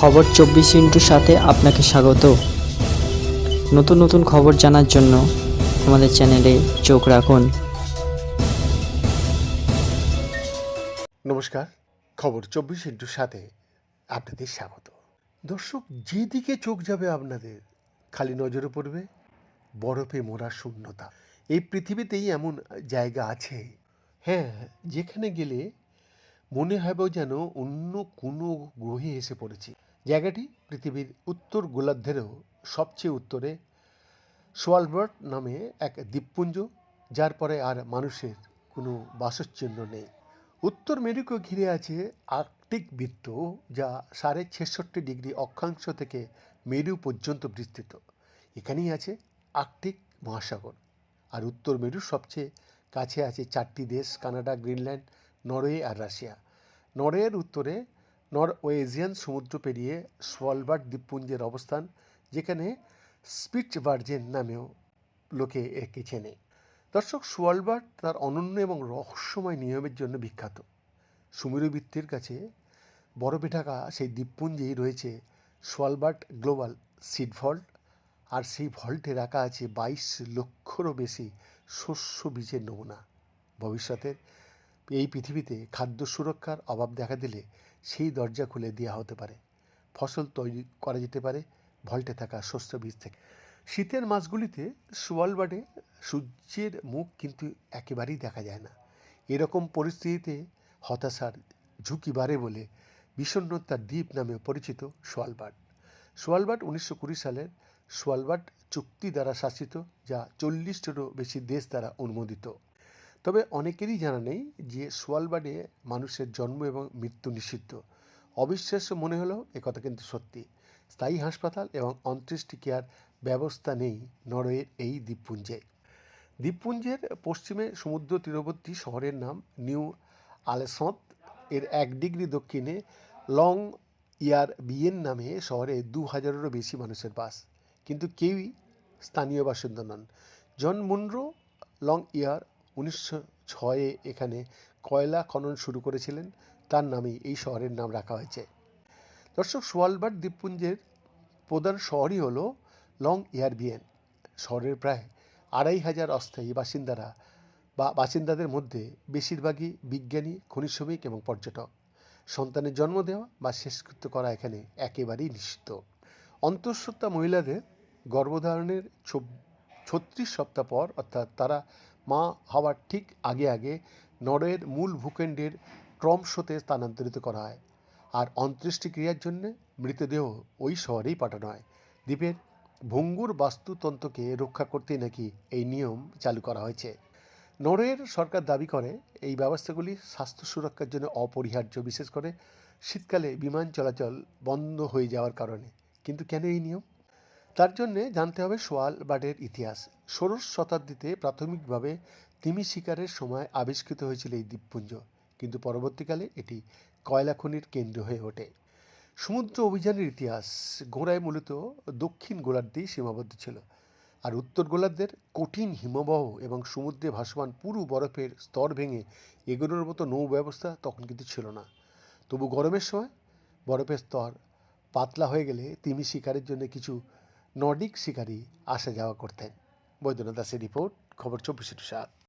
খবর চব্বিশ ইন্টুর সাথে আপনাকে স্বাগত। নতুন নতুন খবর জানার জন্য আমাদের চ্যানেলে চোখ রাখুন। নমস্কার, খবর চব্বিশ ইন্টুর সাথে আপনাদের স্বাগত। দর্শক, যেদিকে চোখ যাবে আপনাদের, খালি নজরে পড়বে বরফে মোড়া শূন্যতা। এই পৃথিবীতেই এমন জায়গা আছে হ্যাঁ যেখানে গেলে মনে হবে যেন অন্য কোনো গ্রহে এসে পড়েছি। জায়গাটি পৃথিবীর উত্তর গোলার্ধেরও সবচেয়ে উত্তরে সোয়ালবার্ট নামে এক দ্বীপপুঞ্জ, যার পরে আর মানুষের কোনো বাসচিহ্ন নেই। উত্তর মেরুকে ঘিরে আছে আর্কটিক বৃত্ত, যা সাড়ে ছেষট্টি ডিগ্রি অক্ষাংশ থেকে মেরু পর্যন্ত বিস্তৃত। এখানেই আছে আর্কটিক মহাসাগর। আর উত্তর মেরুর সবচেয়ে কাছে আছে চারটি দেশ, কানাডা, গ্রিনল্যান্ড, নরওয়ে আর রাশিয়া। নরওয়ের উত্তরে নরওয়েজিয়ান সমুদ্র পেরিয়ে সোয়ালবার্ড দ্বীপপুঞ্জের অবস্থান, যেখানে স্পিচ ভার্জেন নামেও লোকে একে চেনে। দর্শক, সোয়ালবার্ড তার অনন্য এবং রহস্যময় নিয়মের জন্য বিখ্যাত। সুমেরুবৃত্তের কাছে বরফে ঢাকা সেই দ্বীপপুঞ্জেই রয়েছে সোয়ালবার্ড গ্লোবাল সিড ভল্ট, আর সেই ভল্টে রাখা আছে বাইশ লক্ষরও বেশি শস্য বীজের নমুনা। ভবিষ্যতের এই পৃথিবীতে খাদ্য সুরক্ষার অভাব দেখা দিলে সেই দরজা খুলে দেওয়া হতে পারে। ফসল তৈরি করা যেতে পারে, ভল্টে থাকা শস্য বীজ থেকে। শীতের মাসগুলিতে সোয়ালবার্ডে সূর্যের মুখ কিন্তু একেবারেই দেখা যায় না। এরকম পরিস্থিতিতে হতাশার ঝুঁকি বাড়ে বলে বিষণ্ণতার দ্বীপ নামে পরিচিত সোয়ালবার্ড সোয়ালবার্ড উনিশশো কুড়ি সালের সোয়ালবার্ড চুক্তি দ্বারা শাসিত, যা চল্লিশটিরও বেশি দেশ দ্বারা অনুমোদিত। তবে অনেকেরই জানা নেই যে সোয়ালবার্ডে মানুষের জন্ম এবং মৃত্যু নিষিদ্ধ। অবিশ্বাস্য মনে হলেও একথা কিন্তু সত্যি। স্থায়ী হাসপাতাল এবং অন্ত্যেষ্টি কেয়ার ব্যবস্থা নেই নরওয়ের এই দ্বীপপুঞ্জে। দ্বীপপুঞ্জের পশ্চিমে সমুদ্র তীরবর্তী শহরের নাম নিউ আলেসঁত এর এক ডিগ্রি দক্ষিণে লং ইয়ার বিয়েন নামে শহরে দু হাজারেরও বেশি মানুষের বাস। কিন্তু কেউই স্থানীয় বাসিন্দা নন। জন মুনরো লং ইয়ার উনিশশো ছয়ে এখানে কয়লা খনন শুরু করেছিলেন। তার নামেই এই শহরের নাম রাখা হয়েছে। দর্শক সোয়ালবার্ড দ্বীপপুঞ্জের প্রধান শহরই হল লং এয়ারবিএন। শহরের প্রায় আড়াই হাজার অস্থায়ী বাসিন্দারা বা বাসিন্দাদের মধ্যে বেশিরভাগই বিজ্ঞানী, খনিজ শ্রমিক এবং পর্যটক। সন্তানের জন্ম দেওয়া বা শেষকৃত্য করা এখানে একেবারেই নিষিদ্ধ। অন্তঃসত্ত্বা মহিলাদের গর্ভধারণের ছত্রিশ সপ্তাহ পর অর্থাৎ তারা মা হওয়ার ঠিক আগে আগে নরওয়ের মূল ভূখণ্ডের ট্রমশোতে স্থানান্তরিত করা হয়। আর অন্ত্যেষ্টি ক্রিয়ার জন্য মৃতদেহ ওই শহরেই পাঠানো হয়। দ্বীপের ভঙ্গুর বাস্তুতন্ত্রকে রক্ষা করতেই নাকি এই নিয়ম চালু করা হয়েছে। নরওয়ের সরকার দাবি করে, এই ব্যবস্থাগুলি স্বাস্থ্য সুরক্ষার জন্য অপরিহার্য, বিশেষ করে শীতকালে বিমান চলাচল বন্ধ হয়ে যাওয়ার কারণে। কিন্তু কেন এই নিয়ম? তার জন্যে জানতে হবে সোয়ালবার্ডের ইতিহাস। ষোড়শ শতাব্দীতে প্রাথমিকভাবে তিমি শিকারের সময় আবিষ্কৃত হয়েছিল এই দ্বীপপুঞ্জ, কিন্তু পরবর্তীকালে এটি কয়লা খনির কেন্দ্র হয়ে ওঠে। সমুদ্র অভিযানের ইতিহাস গোড়ায় মূলত দক্ষিণ গোলার্ধেই সীমাবদ্ধ ছিল, আর উত্তর গোলার্ধের কঠিন হিমবাহ এবং সমুদ্রে ভাসমান পুরু বরফের স্তর ভেঙে এগোনোর মতো নৌ ব্যবস্থা তখন কিন্তু ছিল না। তবু গরমের সময় বরফের স্তর পাতলা হয়ে গেলে তিমি শিকারের জন্য কিছু নর্ডিক শিকারী আসা যাওয়া করতেন। বৈদ্যনাথ দাসের রিপোর্ট খবর চব্বিশে সাত।